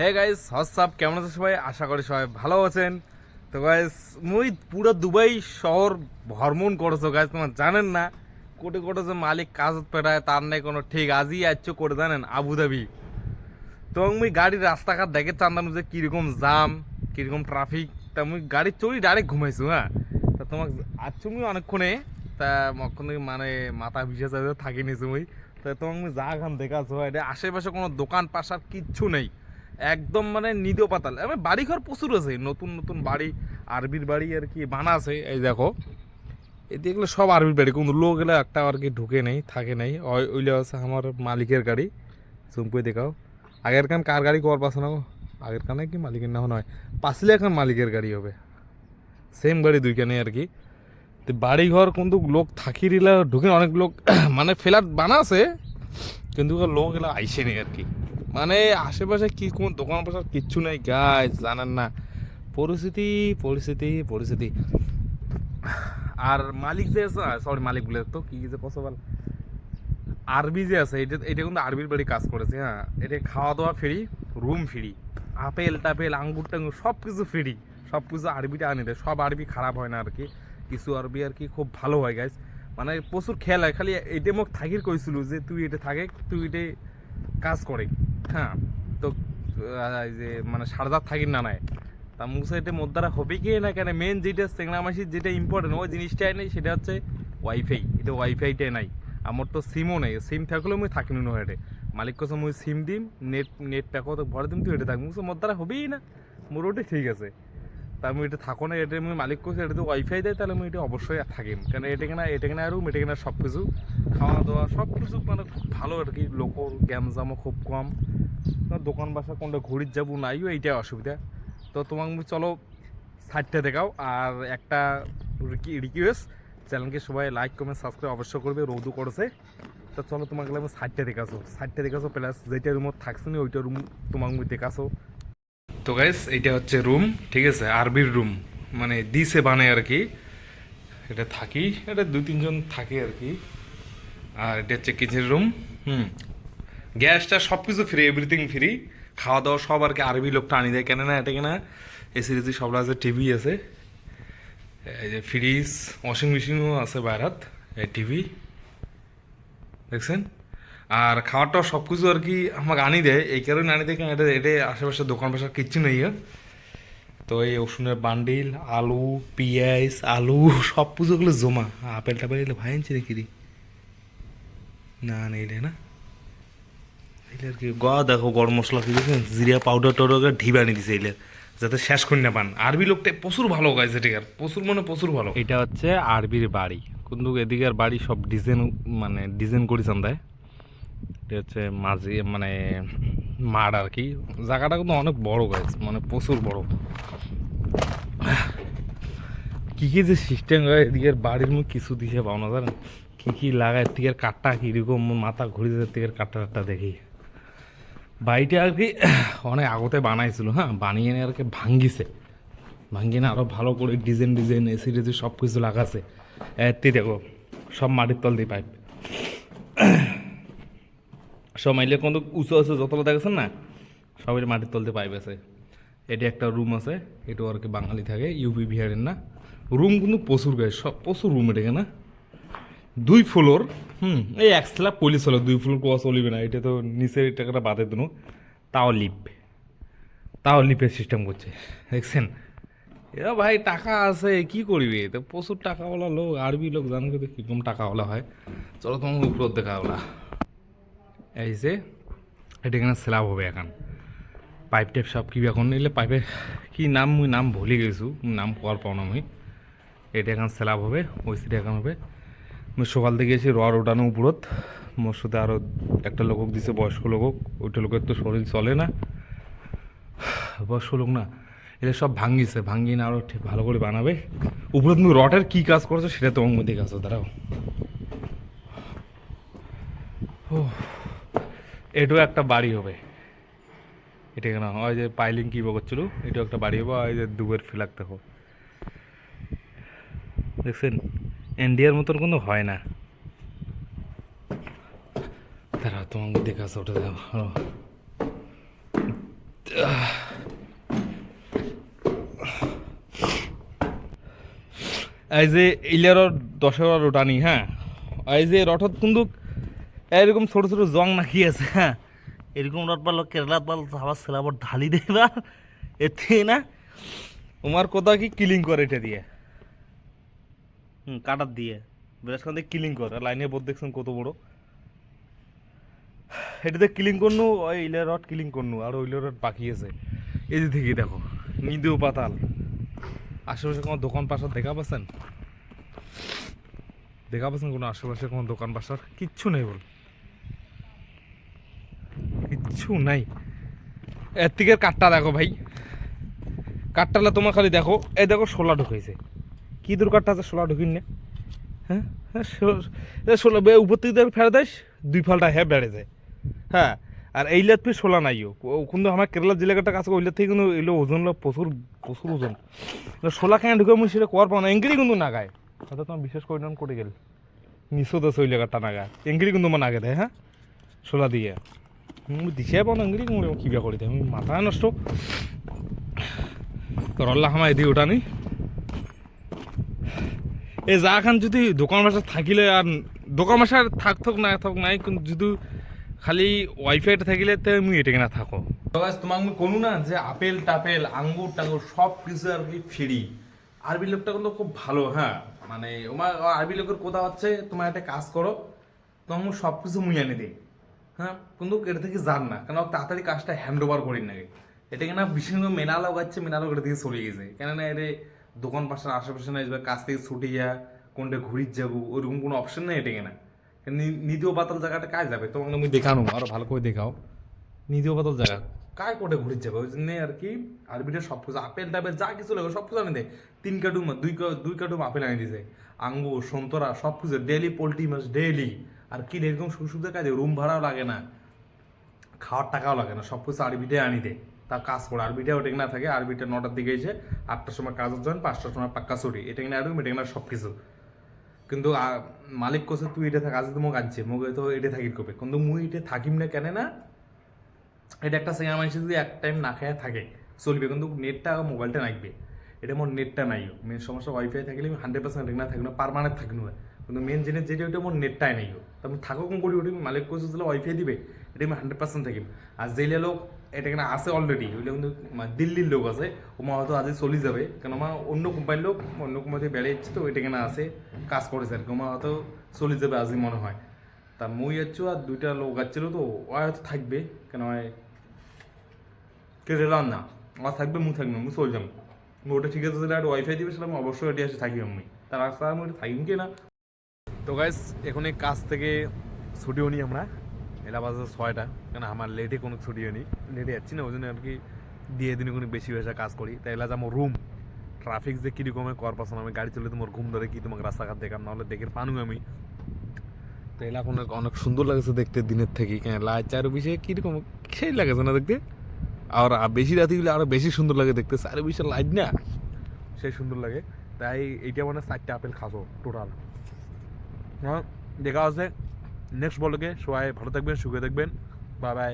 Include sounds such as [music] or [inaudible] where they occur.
Hey guys WhatsApp কেমন আছে সবাই? আশা করি সবাই ভালো আছেন। তো গাইস মুই পুরো দুবাই শহর ভ্রমণ করছ গাইস তোমার জানেন না? কোটি কোটি যে মালিক কাজ পেটায়, তার নাই কোনো ঠিক। আজই আছো করে জানেন, আবুধাবি। তো মুই গাড়ির রাস্তাঘাট দেখে চান্দাম যে কীরকম জাম, কীরকম ট্রাফিক তা মুই গাড়ি চড়ি ডাইরেক্ট ঘুমাইছো হ্যাঁ? তা তোমাক আছো মুই অনেকক্ষণে। তা মক্ষণ মানে মাথা ভিজে যাবে থাকি নিছো মুই। তা তোমাক যা খান দেখাছো, এটা আশেপাশে কোনো দোকান পাশার কিচ্ছু নেই। একদম মানে নিদো পাতাল। আমি বাড়ি ঘর প্রচুর আছে, নতুন নতুন বাড়ি, আরবির বাড়ি আর কি বানা আছে, এই দেখো। এদিকে এগুলো সব আরবির বাড়ি, কিন্তু লোক এগুলো একটা আর কি ঢুকে নেই, থাকে নেই। ওই- ওইগুলো আছে আমার মালিকের গাড়ি করে দেখাও। আগের কান কার গাড়ি কর পাশে না? আগের কানে কি মালিকের না নয় পাশলে এখন মালিকের গাড়ি হবে। সেম গাড়ি দুইখানে আর কি। তো বাড়ি ঘর কিন্তু লোক থাকি দিলে ঢুকে অনেক লোক [coughs] মানে ফ্ল্যাট বানা আছে, কিন্তু লোক এলা আইসে নেই আর কি। মানে আশেপাশে কি, কোন দোকান পাশার কিচ্ছু নেই গাছ জানেন না। পরিস্থিতি পরিস্থিতি পরিস্থিতি। আর মালিক যে আছে সরি মালিক বলে তো, কি যে পসিবল আরবি যে আছে, এটা এটা কিন্তু আরবির বাড়ি কাজ করেছে হ্যাঁ। এটা খাওয়া দাওয়া ফ্রি রুম ফ্রি আপেল, টাপেল, আঙ্গুর, টাঙ্গুর সব কিছু ফ্রি সব কিছু আরবিটা আনি দেয়। সব আরবি খারাপ হয় না আর কি। কিছু আরবি আর কি খুব ভালো হয় গাইজ মানে প্রচুর খেয়াল হয়। খালি এটা মোক থাকির কইছিল যে, তুই এটা থাকে, তুই এটা কাজ করে। হ্যাঁ তো যে মানে সারদার থাকি না নাই। তা মুসাইটে এটা মোদ্দারা হবে কি না কেন? মেন যেটা চেংড়ামাসির যেটা ইম্পর্টেন্ট ওই জিনিসটাই নেই, সেটা হচ্ছে ওয়াইফাই এটা ওয়াইফাইটাই নাই। আমার তো সিমও নেই। সিম থাকলেও মুই থাকি না হেঁটে মালিক কছে মুই সিম দিম নেট নেট প্যাকও তো ভরে দিম, তুই হেঁটে থাক মুসাই মোর হবেই না। মোর ওটা ঠিক আছে। তা আমি এটা থাকো না, এটা আমি মালিক কছে এটা তো ওয়াইফাই দেয় তাহলে আমি এটা অবশ্যই থাকিম। কারণ এটা কিনা এটা কিনা রুম এটা কেনা সব কিছু। খাওয়া দাওয়া সব কিছু মানে খুব ভালো আর কি লোকর গ্যামজামও খুব কম। দোকান বাসা কোনটা ঘুরির যাব নাইও এইটাই অসুবিধা। তো তোমাকে চলো সাইডটা দেখাও। আর একটা রিকোয়েস্ট চ্যানেলকে সবাই লাইক কমেন্ট সাবস্ক্রাইব অবশ্যই করবে রৌদু করেছে। তো চলো তোমাকে আমি সাইডটা দেখাছো সাইডটা দেখাছো প্লাস যেটা রুমত থাকছে না, ওইটা রুম তোমাকে দেখাছো তো গাইস এটা হচ্ছে রুম ঠিক আছে? আরবির রুম মানে দিছে বানায় আর কি। এটা থাকি, এটা দু তিনজন থাকে আর কি। আর এটা হচ্ছে কিচেন রুম হুম। গ্যাসটা সব কিছু ফ্রি এভরিথিং ফ্রি খাওয়া দাওয়া সব আর কি আরবি লোকটা আনি দেয়, কেন না, এটা কেনা এসি টেসি সব আছে টিভি আছে। এই যে ফ্রিজ ওয়াশিং মেশিনও আছে বাইরাত, এই টিভি দেখছেন? আর খাওয়াটা সব কিছু আর কি আমাকে আনি দেয়। এই কারণে আনি দেয় এটা এটা আশেপাশে দোকান পাশার কিচ্ছু নেই হ্যাঁ। তো এই ওষুধের বান্ডিল, আলু, পেঁয়াজ, আলু [laughs] সব কিছুগুলো জমা। আপেল টাপেল এগুলো ভাই আনছি? না না না। এটার কি গ, দেখো গরম মশলা কি দেখেন জিরা পাউডার টাউডার ঢিবা আনি দিছে এগুলো, যাতে শেষ করে না পান। আরবি লোকটা প্রচুর ভালো গাইছে ঠিক আছে প্রচুর মানে প্রচুর ভালো। এটা হচ্ছে আরবির বাড়ি। কিন্তু এদিকের বাড়ি সব ডিজাইন মানে ডিজাইন করেছেন দেয়। এটা হচ্ছে মাঝি মানে মাঠ আর কি। জায়গাটা কিন্তু অনেক বড় গাছ মানে প্রচুর বড়। কি কি যে সিস্টেম হয় এদিকের বাড়ির মুখ কিছু দিছে পাও না জানেন? কি কি লাগায়, এদিকের কাঠটা কীরকম, মাথা ঘুরে যায়, এদিকের কাঠটা টাঠটা দেখি। বাড়িটা আর কি অনেক আগতে বানাইছিল হ্যাঁ? বানিয়ে নিয়ে আর কি ভাঙ্গিছে। ভাঙ্গিয়ে না আরও ভালো করে ডিজাইন ডিজাইন এসি টেসি সব কিছু লাগাছে এতে দেখো, সব মাটির তল দিয়ে পাইপ সব মাইলে কোনো উঁচু আছে যতটা দেখেছেন না, সবাই মাটির তলতে পাইপ আছে। এটা একটা রুম আছে এটাও আর কি বাঙালি থাকে ইউপি বিহারের না। রুম কিন্তু প্রচুর গায়ে সব প্রচুর রুম এটাকে না। দুই ফ্লোর হুম, এই এক স্ল্যাব হলো, দুই ফ্লোর কোয়া চলিবে না, এটা তো নিচের টাকাটা বাদে দিন। তাও লিপ তাও লিপের সিস্টেম করছে, দেখছেন? এরা ভাই, টাকা আছে, কি করবি? তো প্রচুর টাকাওয়ালা লোক, আরবি লোক, জানো কিন্তু কীরকম টাকাওয়ালা হয়। চলো তোমার উপর দেখা এই যে, এটা এখানে স্ল্যাব হবে এখন? পাইপ টাইপ সব কী এখন নিলে পাইপে কি নাম, মুই নাম ভুলে গেছু নাম কোয়ার পাও না মুই। এটা এখন স্ল্যাব হবে ওই সিটে এখন হবে। মুই সকাল থেকে এসে রড ওঠানো উপরত মোর সাথে আরও একটা লোকক দিছে, বয়স্ক লোকক ওইটা লোকের তো শরীর চলে না। বয়স্ক লোক না এটা সব ভাঙ্গিছে ভাঙ্গিয়ে না আরও ঠিক ভালো করে বানাবে। উপরে তুমি রটের কী কাজ করছ সেটা তোমার মধ্যে কাজ দাঁড়াও। ও এটাও একটা বাড়ি হবে। এটা কেন? ওই যে পাইলিং কি করছিল এটাও একটা বাড়ি হবে, ওই যে দুবের ফ্ল্যাগ দেখো। দেখছেন? ইন্ডিয়ার মতন কোনো হয় না। তারা তোমাকে দেখাচ্ছে, ওটা দেখো। এই যে ইলেরর দশের রোটানি হ্যাঁ? এই যে রথত কিন্তু এরকম ছোট ছোট জং নাকি আছে হ্যাঁ। এরকম রথ পারল কেরালা পাল আবার সিলাবর ঢালি দেবা এতে না তোমার কোথা কি কিলিং করে এটা দিয়ে। হুম, কাটার দিয়ে। বেশখান দিয়ে কিলিং করে। লাইনে বোধ দেখছেন কত বড়। এটাতে কিলিং করনু, ওই ইলে রড কিলিং করনু, আর ওইলে রড বাকি আছে। এই যে থেকে দেখো, নিদেও পাতাল। আশেপাশে কোনো দোকান পাশার দেখা পাচ্ছেন? দেখা পাচ্ছেন কোনো আশেপাশে কোনো দোকান পাশার? কিচ্ছু নেই বল। কিচ্ছু নাই। এর থেকে কাঠটা দেখো ভাই। কাঠটালা তোমার খালি দেখো, এই দেখো শোলা ঢুকাইছে কি দূর কাঠটা আছে শোলা ঢুকিন না? হ্যাঁ? হ্যাঁ এ শোলা, বে- উপর থেকে ফেলে দেয় দুই ফালটা হ্যাঁ বেড়ে যায়। হ্যাঁ আর এইলাত পে শোলা নাইও কিন্তু আমার কেরালা জেলাটা কাছে ওইলার থেকে কিন্তু এগুলো ওজন প্রচুর প্রচুর ওজন। শোলা খায় ঢুকে মুই সেটা কর পাও না। এঙ্গিরি কিন্তু না গায়। হয়তো তোমার বিশেষ করে করে গেল। নিশো দশ ওই না গায়। এঙ্গিরি কিন্তু আমার আগে দেয় হ্যাঁ? শোলা দিয়ে। মুই দিশে পাও না এঙ্গিরি কিবা কৰি দেয় মুই মাথা নষ্ট রল্লা হামাই দি ওটা নি এই যা খান যদি দোকান বাসা থাকিলে আর দোকান বাসা থাক থাক না থাক নাই যদি খালি ওয়াইফাইটা থাকিলে তে মুই এটা কিনা থাকো তোমাক আমি কোনো না যে আপেল টাপেল আঙ্গুর টাঙ্গুর সব কিছু আর কি ফ্রি আরবি লোকটা কিন্তু খুব ভালো হ্যাঁ মানে ওমা আরবি লোকের কথা হচ্ছে তোমার একটা কাজ করো তোমার সব কিছু মুই এনে দিই হ্যাঁ কিন্তু এটা থেকে যান না। কেন তাড়াতাড়ি কাজটা হ্যান্ড ওভার করি নাকি এটা কিনা বিশেষ করে মেলা লাগাচ্ছে মেলা লোক এটা থেকে চলে গেছে। কেননা এর দোকান পাশের আশেপাশে না যাবে কাজ থেকে ছুটে যা কোনটা ঘুরির যাব, ওরকম কোনো অপশন নেই এটা কিনা? নিদিও পাতাল জায়গাটা কাজ যাবে? তোমাকে আমি দেখানো, আরও ভালো করে দেখাও। নিদিও বাতাল জায়গা। কায় কোটে ঘুরির যাবে? ওই জন্য আর কি আরবিটা সব কিছু আপেল টাপেল যা কিছু লাগে সব কিছু আনি দেয় তিন কাটুম দুই দুই কাটুম আপেল আনি দিয়েছে আঙ্গুর, সন্তরা সব কিছু ডেলি পোলট্রি মাছ ডেলি আর কি এরকম সুবিধা কাজে? রুম ভাড়াও লাগে না। খাওয়ার টাকাও লাগে না। সব কিছু আরবিটাই আনি দেয় তা কাজ করে আরবিটা ওটা না থাকে। আরবিটা নটার দিকে এসে আটটার সময় কাজ জয়েন পাঁচটার সময় পাক্কা ছুটি। এটা কিনা আরবি এটা কিনা সব কিছু কিন্তু মালিক কোসে তুই এটা থাক, আজ তো মোক আনছে মোক তো এটা থাকির কবে? কিন্তু মুই এটা থাকিম না কেন না, এটা একটা সিনেমা মানুষ যদি এক টাইম না খেয়ে থাকে, চলবে। কিন্তু নেটটা মোবাইলটা নাকবে এটা মোর নেটটা নাই মেন সমস্যা ওয়াইফাই থাকলে আমি হান্ড্রেড পার্সেন্ট না থাকবে পারমানেন্ট থাকবে না কিন্তু মেন জিনিস যেটা ওটা মোর নেটটাই নাই তুমি থাকো কোন করি ওটা মালিক কোসে দিলে ওয়াইফাই দিবে, এটা আমি হান্ড্রেড পার্সেন্ট থাকিম। আর জেলে লোক এটা কেন আছে অলরেডি ওইটা কিন্তু দিল্লির লোক আছে ওমা হয়তো আজই চলে যাবে। কেন আমার অন্য কোম্পানির লোক, অন্য কোম্পানিতে বেড়ে যাচ্ছে তো, ওইটা কেন আছে, কাজ করেছে আর কি। ওমা হয়তো চলে যাবে আজই মনে হয়। তা মুই যাচ্ছ আর দুইটা লোক যাচ্ছিল তো ও হয়তো থাকবে, কেন কে রেলাম না আমার থাকবে মু থাকবে মু চলে যাব। ওটা ঠিক আছে আর ওয়াইফাই দিবে সেটা আমি অবশ্যই এটি এসে থাকি আমি। তার রাস্তা আমি থাকিম কি না? তো গাইস এখন এই কাজ থেকে ছুটিও নি আমরা। এটা বাজে ছয়টা, কেন আমার লেটে কোনো ছুটিও নি লেটে যাচ্ছি না ওই জন্য আর কি দিয়ে দিনে কোনো বেশি বেশি কাজ করি। তাই এলা যাব রুম ট্রাফিক যে কীরকম কর পাচ্ছ আমি গাড়ি চলে তোমার ঘুম ধরে কি তোমাকে রাস্তাঘাট দেখাম, নাহলে দেখে পানু আমি। তো এলা এখন অনেক সুন্দর লাগছে দেখতে দিনের থেকে। কেন লাইট চার বিষয়ে কীরকম সেই লাগেছে না দেখতে? আর বেশি রাতে গেলে আরও বেশি সুন্দর লাগে দেখতে। চার বিষে লাইট না, সেই সুন্দর লাগে। তাই এইটা মানে চারটে আপেল খাসো টোটাল হ্যাঁ দেখা আছে নেক্সট বলকে সবাই ভালো থাকবেন সুখে থাকবেন। Bye bye